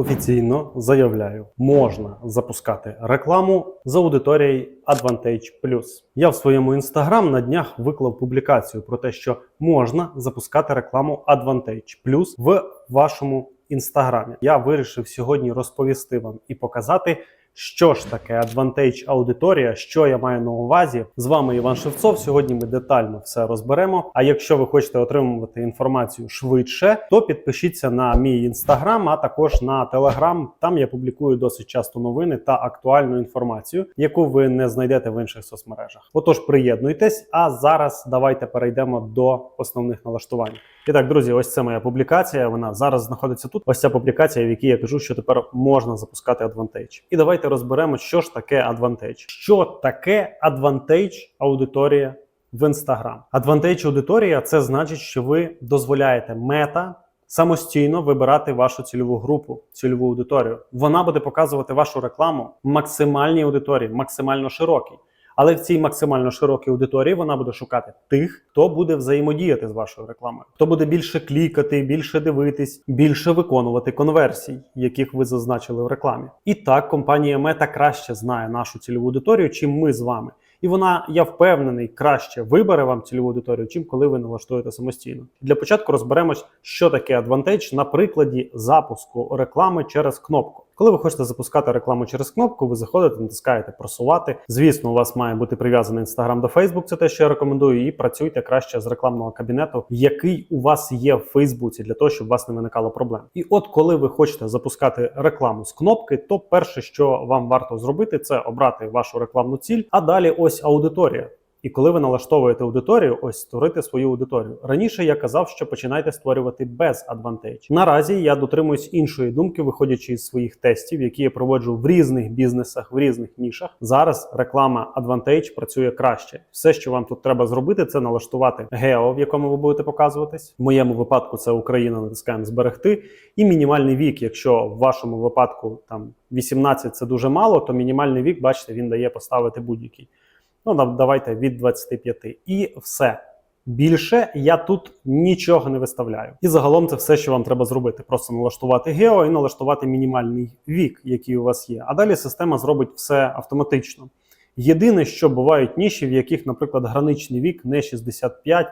Офіційно заявляю, можна запускати рекламу з аудиторією Advantage+. Я в своєму інстаграм на днях виклав публікацію про те, що можна запускати рекламу Advantage в вашому інстаграмі. Я вирішив сьогодні розповісти вам і показати. Що ж таке Advantage аудиторія? Що я маю на увазі? З вами Іван Шевцов. Сьогодні ми детально все розберемо. А якщо ви хочете отримувати інформацію швидше, то підпишіться на мій інстаграм, а також на телеграм. Там я публікую досить часто новини та актуальну інформацію, яку ви не знайдете в інших соцмережах. Отож, приєднуйтесь. А зараз давайте перейдемо до основних налаштувань. І так, друзі, ось це моя публікація. Вона зараз знаходиться тут. Ось ця публікація, в якій я кажу, що тепер можна запускати Advantage. І давайте розберемо, що ж таке Advantage. Що таке Advantage аудиторія в Instagram? Advantage аудиторія це значить, що ви дозволяєте мета. Самостійно вибирати вашу цільову групу, цільову аудиторію. Вона буде показувати вашу рекламу максимальній аудиторії, максимально широкій. Але в цій максимально широкій аудиторії вона буде шукати тих, хто буде взаємодіяти з вашою рекламою, хто буде більше клікати, більше дивитись, більше виконувати конверсій, яких ви зазначили в рекламі. І так компанія Мета краще знає нашу цільову аудиторію, чим ми з вами. І вона, я впевнений, краще вибере вам цільову аудиторію, чим коли ви налаштуєте самостійно. Для початку розберемось, що таке Advantage на прикладі запуску реклами через кнопку. Коли ви хочете запускати рекламу через кнопку, ви заходите, натискаєте просувати. Звісно, у вас має бути прив'язаний інстаграм до Facebook, це те, що я рекомендую, і працюйте краще з рекламного кабінету, який у вас є в Фейсбуці, для того, щоб у вас не виникало проблем. І от коли ви хочете запускати рекламу з кнопки, то перше, що вам варто зробити, це обрати вашу рекламну ціль, а далі ось аудиторія. І коли ви налаштовуєте аудиторію, ось створити свою аудиторію. Раніше я казав, що починайте створювати без Advantage. Наразі я дотримуюсь іншої думки, виходячи із своїх тестів, які я проводжу в різних бізнесах, в різних нішах. Зараз реклама Advantage працює краще. Все, що вам тут треба зробити, це налаштувати гео, в якому ви будете показуватись. В моєму випадку це Україна, натискаємо зберегти, і мінімальний вік. Якщо в вашому випадку там 18 це дуже мало, то мінімальний вік, бачите, він дає поставити будь-який. Ну, давайте від 25. І все. Більше я тут нічого не виставляю. І загалом це все, що вам треба зробити. Просто налаштувати гео і налаштувати мінімальний вік, який у вас є. А далі система зробить все автоматично. Єдине, що бувають ніші, в яких, наприклад, граничний вік не 65,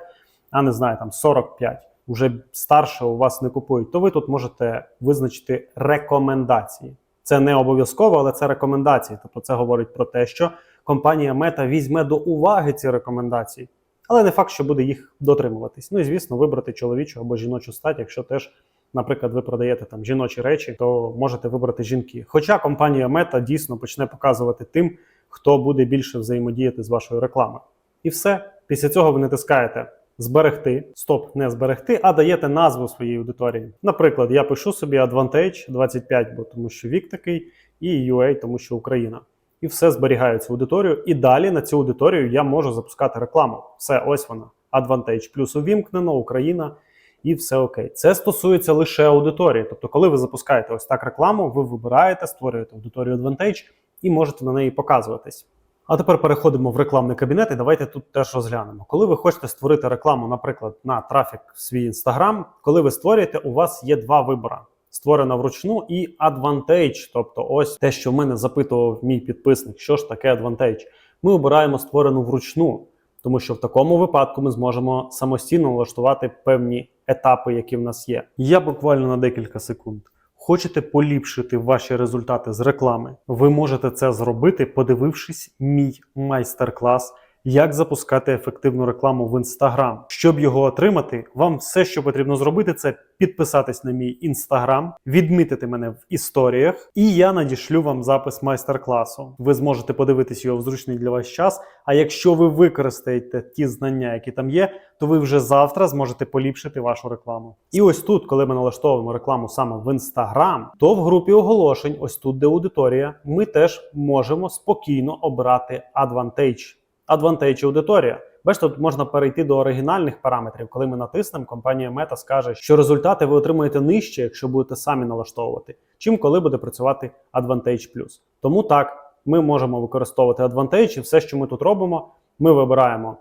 а не знаю, там 45. Уже старше у вас не купують, то ви тут можете визначити рекомендації. Це не обов'язково, але це рекомендації. Тобто це говорить про те, що компанія Мета візьме до уваги ці рекомендації, але не факт, що буде їх дотримуватись. Ну і звісно, вибрати чоловічу або жіночу стать, якщо теж, наприклад, ви продаєте там жіночі речі, то можете вибрати жінки. Хоча компанія Мета дійсно почне показувати тим, хто буде більше взаємодіяти з вашою рекламою. І все. Після цього ви натискаєте зберегти, стоп, не зберегти, а даєте назву своїй аудиторії. Наприклад, я пишу собі Advantage 25, бо тому що вік такий, і UA, тому що Україна. І все зберігаю цю аудиторію. І далі на цю аудиторію я можу запускати рекламу. Все, ось вона. Advantage плюс увімкнено, Україна. І все окей. Це стосується лише аудиторії. Тобто, коли ви запускаєте ось так рекламу, ви вибираєте, створюєте аудиторію Advantage і можете на неї показуватись. А тепер переходимо в рекламний кабінет, і давайте тут теж розглянемо. Коли ви хочете створити рекламу, наприклад, на трафік в свій інстаграм, коли ви створюєте, у вас є два вибори: створена вручну і Advantage. Тобто, ось те, що в мене запитував мій підписник, що ж таке Advantage. Ми обираємо створену вручну, тому що в такому випадку ми зможемо самостійно налаштувати певні етапи, які в нас є. Я буквально на декілька секунд. Хочете поліпшити ваші результати з реклами? Ви можете це зробити, подивившись мій майстер-клас, як запускати ефективну рекламу в Instagram. Щоб його отримати, вам все, що потрібно зробити, це підписатись на мій інстаграм, відмітити мене в історіях, і я надішлю вам запис майстер-класу. Ви зможете подивитись його в зручний для вас час. А якщо ви використаєте ті знання, які там є, то ви вже завтра зможете поліпшити вашу рекламу. І ось тут, коли ми налаштовуємо рекламу саме в Instagram, то в групі оголошень, ось тут, де аудиторія, ми теж можемо спокійно обрати Advantage. Advantage аудиторія. Бачите, тут можна перейти до оригінальних параметрів. Коли ми натиснемо, компанія Meta скаже, що результати ви отримуєте нижче, якщо будете самі налаштовувати, чим коли буде працювати Advantage Plus. Тому так, ми можемо використовувати Advantage, і все, що ми тут робимо, ми вибираємо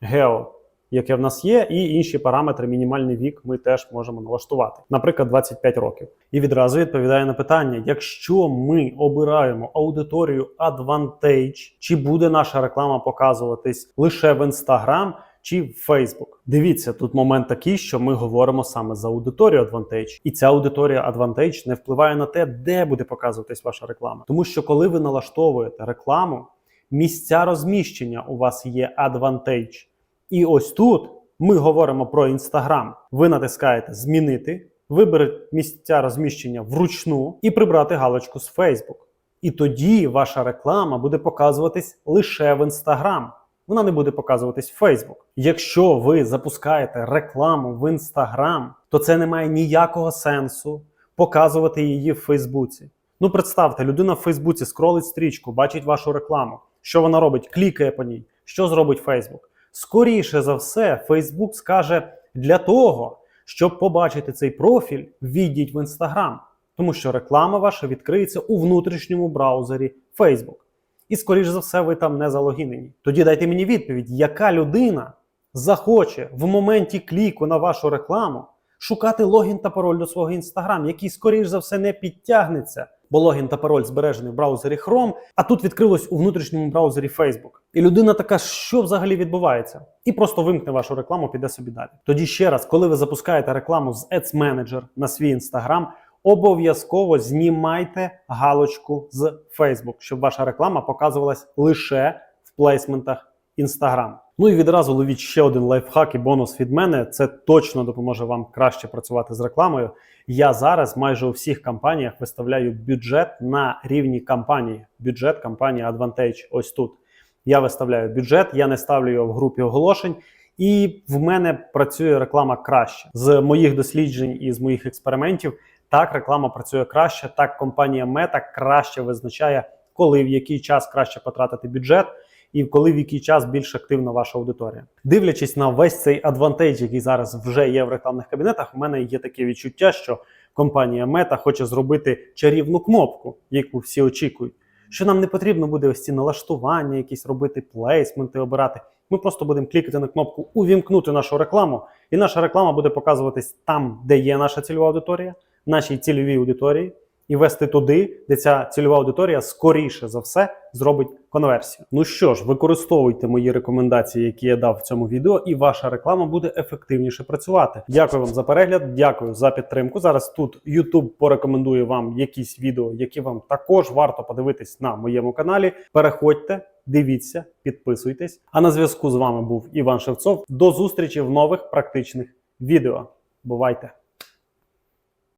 гео яке в нас є, і інші параметри, мінімальний вік, ми теж можемо налаштувати, наприклад, 25 років. І відразу відповідає на питання: якщо ми обираємо аудиторію Advantage, чи буде наша реклама показуватись лише в Instagram чи в Facebook? Дивіться, тут момент такий, що ми говоримо саме за аудиторію Advantage. І ця аудиторія Advantage не впливає на те, де буде показуватись ваша реклама. Тому що коли ви налаштовуєте рекламу, місця розміщення у вас є Advantage. І ось тут ми говоримо про Instagram. Ви натискаєте Змінити, виберете місця розміщення вручну і прибрати галочку з Facebook. І тоді ваша реклама буде показуватись лише в Instagram. Вона не буде показуватись в Facebook. Якщо ви запускаєте рекламу в Instagram, то це не має ніякого сенсу показувати її в Фейсбуці. Ну, представте, людина в Фейсбуці скролить стрічку, бачить вашу рекламу. Що вона робить? Клікає по ній. Що зробить Фейсбук? Скоріше за все, Фейсбук скаже для того, щоб побачити цей профіль, війдіть в Instagram, тому що реклама ваша відкриється у внутрішньому браузері Facebook. І скоріш за все, ви там не залогінені. Тоді дайте мені відповідь, яка людина захоче в моменті кліку на вашу рекламу шукати логін та пароль до свого Instagram, який скоріш за все не підтягнеться, бо логін та пароль збережений в браузері Chrome, а тут відкрилось у внутрішньому браузері Facebook. І людина така, що взагалі відбувається? І просто вимкне вашу рекламу, піде собі далі. Тоді ще раз, коли ви запускаєте рекламу з Ads Manager на свій Instagram, обов'язково знімайте галочку з Facebook, щоб ваша реклама показувалась лише в плейсментах Instagram. Ну і відразу ловіть ще один лайфхак і бонус від мене. Це точно допоможе вам краще працювати з рекламою. Я зараз майже у всіх кампаніях виставляю бюджет на рівні кампанії. Бюджет кампанії Advantage ось тут. Я виставляю бюджет, я не ставлю його в групі оголошень. І в мене працює реклама краще з моїх досліджень і з моїх експериментів. Так, реклама працює краще. Так, компанія Meta краще визначає, коли в який час краще потратити бюджет, і коли в який час більш активна ваша аудиторія. Дивлячись на весь цей адвантейдж, який зараз вже є в рекламних кабінетах, у мене є таке відчуття, що компанія Meta хоче зробити чарівну кнопку, яку всі очікують. Що нам не потрібно буде ось ці налаштування, якісь робити плейсменти, обирати. Ми просто будемо клікати на кнопку Увімкнути нашу рекламу, і наша реклама буде показуватись там, де є наша цільова аудиторія, нашій цільовій аудиторії, і вести туди, де ця цільова аудиторія скоріше за все зробить конверсію. Ну що ж, використовуйте мої рекомендації, які я дав в цьому відео, і ваша реклама буде ефективніше працювати. Дякую вам за перегляд, дякую за підтримку. Зараз тут YouTube порекомендує вам якісь відео, які вам також варто подивитись на моєму каналі. Переходьте. Дивіться, підписуйтесь. А на зв'язку з вами був Іван Шевцов. До зустрічі в нових практичних відео. Бувайте!